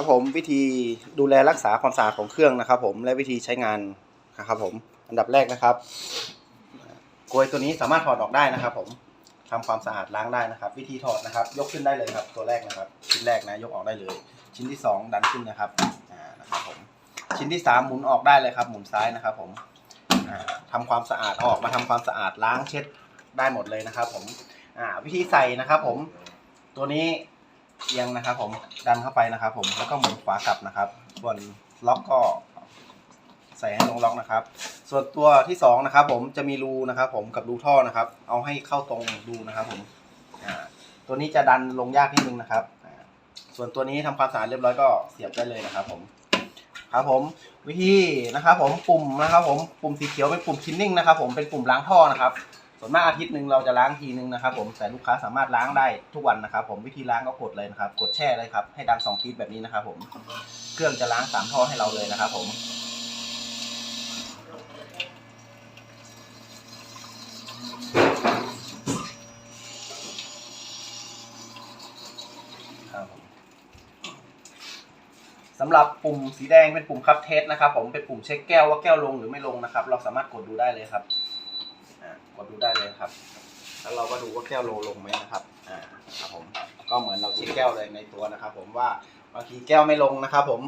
ครับผมวิธีดูแลรักษาความสะอาดของเครื่องนะครับ ผมและวิธีใช้งานนะครับ ผมอันดับแรกนะครับกลวยตัวนี้สามารถถอดออกได้นะครับ ผมทำความสะอาดล้างได้นะครับ วิธีถอดนะครับ ยกขึ้นได้เลยครับ ตัวแรกนะครับ ชิ้นแรกนะยกออกได้เลย ชิ้นที่สองดันขึ้นนะครับอ่านะครับผมชิ้นที่สามหมุนออกได้เลยครับ หมุนซ้ายนะครับ ผมอ่าทำความสะอาดออกมาทำความสะอาดล้างเช็ดได้หมดเลยนะครับ ผมอ่าวิธีใส่นะครับ ผมตัวนี้ เอียงนะครับ ผมดันเข้าไปนะครับ ผมแล้วก็หมุนขวากลับนะครับส่วนล็อกก็ใส่ให้ลงล็อกนะครับ ส่วนตัวที่สองนะครับ ผมจะมีรูนะครับ ผมกับรูท่อนะครับ เอาให้เข้าตรงรูนะครับ ผมตัวนี้จะดันลงยากนิดนึงนะครับส่วนตัวนี้ทำความสะอาดเรียบร้อยก็เสียบได้เลยนะครับ ผมครับผมวิธีนะครับ ผมปุ่มนะครับ ผมปุ่มสีเขียวเป็นปุ่มคินนิ่งนะครับ ผมเป็นปุ่มล้างท่อนะครับ ส่วนมากอาทิตย์หนึ่งเราจะล้างทีนึงนะครับผมแต่ลูกค้าสามารถล้างได้ทุกวันนะครับ ผมวิธีล้างก็กดเลยนะครับ กดแช่เลยครับให้ดังสองทีแบบนี้นะครับ ผมเครื่องจะล้างสามท่อให้เราเลยนะครับ ผมสำหรับปุ่มสีแดงเป็นปุ่มคัพเทสนะครับ ผมเป็นปุ่มเช็คแก้วว่าแก้วลงหรือไม่ลงนะครับ เราสามารถกดดูได้เลยครับ กดดูได้เลยครับ แล้วเราก็ดูว่าแก้วโลลงไหมนะครับอ่าครับผมก็เหมือนเราเช็คแก้วเลยในตัวนะครับ ผมว่าบางทีแก้วไม่ลงนะครับ ผม